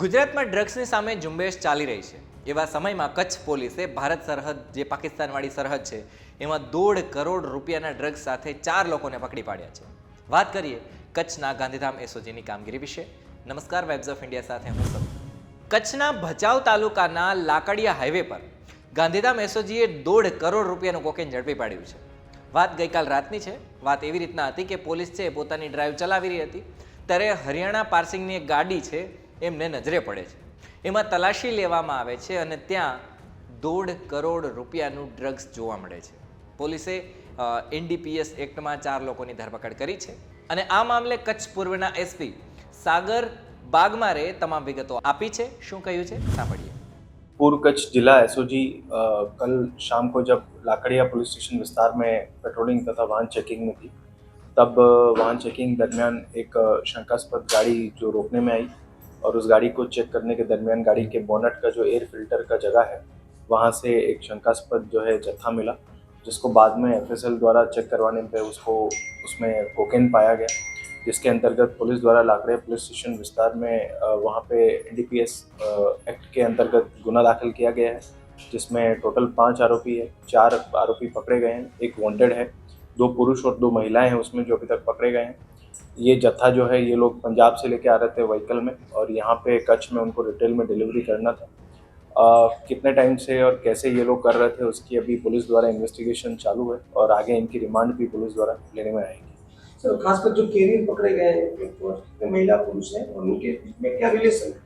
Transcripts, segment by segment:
ગુજરાતમાં ડ્રગ્સની સામે ઝુંબેશ ચાલી રહી છે. એવા સમયમાં કચ્છ પોલીસે ભારત સરહદ, જે પાકિસ્તાનવાળી સરહદ છે, એમાં દોઢ કરોડ રૂપિયાના ડ્રગ્સ સાથે ચાર લોકોને પકડી પાડ્યા છે. વાત કરીએ કચ્છના ગાંધીધામ એસઓજીની કામગીરી વિશે. નમસ્કાર વેબ્સ ઓફ ઇન્ડિયા સાથે હું સૌ કચ્છના ભચાઉ તાલુકાના લાકડિયા હાઈવે પર ગાંધીધામ એસઓજીએ દોઢ કરોડ રૂપિયાનું કોકેન ઝડપી પાડ્યું છે. વાત ગઈકાલ રાતની છે. વાત એવી રીતના હતી કે પોલીસ છે પોતાની ડ્રાઈવ ચલાવી રહી હતી. ત્યારે હરિયાણા પાર્સિંગની એક ગાડી છે એમને નજરે પડે છે એમાં તલાશી લેવામાં આવે છે અને ત્યાં દોઢ કરોડ રૂપિયાનું ડ્રગ્સ જોવા મળે છે પોલીસે એનડીપીએસ એક્ટમાં ચાર લોકોની ધરપકડ કરી છે અને આ મામલે કચ્છ પૂર્વના એસપી સાગર બાગમારે તમામ વિગતો આપી છે શું કહ્યું છે સાંભળીએ पूर्व कच्छ जिला एसओजी कल शाम को जब लाकड़िया पुलिस स्टेशन विस्तार में पेट्रोलिंग तथा वाहन चेकिंग में थी तब अ, वाहन चेकिंग दरमियान एक अ, शंकास्पद गाड़ी जो रोकने में आई और उस गाड़ी को चेक करने के दरमियान गाड़ी के बोनट का जो एयर फ़िल्टर का जगह है, वहाँ से एक शंकास्पद जो है जत्था मिला, जिसको बाद में एफएसएल द्वारा चेक करवाने पर उसको, उसमें कोकेन पाया गया, जिसके अंतर्गत पुलिस द्वारा लाकड़े पुलिस स्टेशन विस्तार में वहाँ पे एनडीपीएस एक्ट के अंतर्गत गुना दाखिल किया गया है, जिसमें टोटल पाँच आरोपी है, चार आरोपी पकड़े गए हैं, एक वांटेड है, दो पुरुष और दो महिलाएँ हैं उसमें जो अभी तक पकड़े गए हैं। ये जत्था जो है ये लोग पंजाब से लेके आ रहे थे व्हीकल में और यहाँ पे कच्छ में उनको रिटेल में डिलीवरी करना था। अ, कितने टाइम से और कैसे ये लोग कर रहे थे उसकी अभी पुलिस द्वारा इन्वेस्टिगेशन चालू है और आगे इनकी रिमांड भी पुलिस द्वारा लेने में आएगी। सर खासकर जो कैरियर पकड़े गए हैं तो महिला पुरुष है और उनके बीच में क्या रिलेशन है?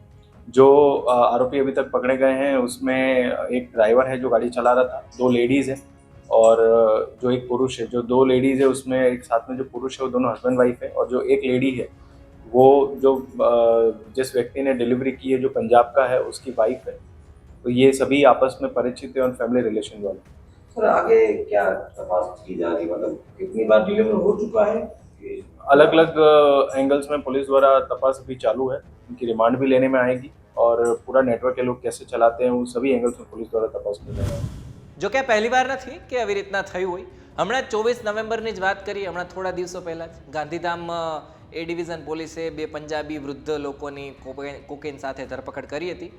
जो आरोपी अभी तक पकड़े गए हैं उसमें एक ड्राइवर है जो गाड़ी चला रहा था दो लेडीज़ है। और जो एक पुरुष है जो दो लेडीज़ है उसमें एक साथ में जो पुरुष है वो दोनों हस्बैंड वाइफ है और जो एक लेडी है वो जो जिस व्यक्ति ने डिलीवरी की है जो पंजाब का है उसकी वाइफ है। तो ये सभी आपस में परिचित है और फैमिली रिलेशन वाले। सर आगे क्या तपास की जा रही है? मतलब कितनी बार डिलीवर हो चुका है? अलग अलग एंगल्स में पुलिस द्वारा तपास अभी चालू है उनकी रिमांड भी लेने में आएगी और पूरा नेटवर्क के लोग कैसे चलाते हैं वो सभी एंगल्स में पुलिस द्वारा तपास की जाएगी જો કે પહેલી વાર નથી કે આવી રીતના થયું હોય. હમણાં ચોવીસ નવેમ્બરની જ વાત કરી હમણાં થોડા દિવસો પહેલાં જ ગાંધીધામ એ ડિવિઝન પોલીસે બે પંજાબી વૃદ્ધ લોકોની કોકે- કોકેન સાથે ધરપકડ કરી હતી.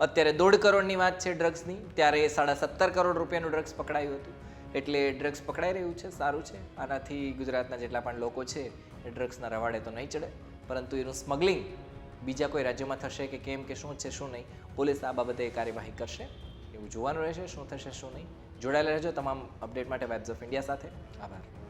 અત્યારે દોઢ કરોડની વાત છે ડ્રગ્સની, ત્યારે સાડા સત્તર કરોડ રૂપિયાનું ડ્રગ્સ પકડાયું હતું. એટલે ડ્રગ્સ પકડાઈ રહ્યું છે, સારું છે. આનાથી ગુજરાતના જેટલા પણ લોકો છે, એ ડ્રગ્સના રવાડે તો નહીં ચડે. પરંતુ એનું સ્મગલિંગ બીજા કોઈ રાજ્યોમાં થશે કે કેમ કે શું છે, શું નહીં, પોલીસ આ બાબતે કાર્યવાહી કરશે. એવું જોવાનું રહેશે, શું થશે, શું નહીં. જોડાયેલા રહેજો તમામ અપડેટ માટે વેબ્સ ઓફ ઇન્ડિયા સાથે. આભાર.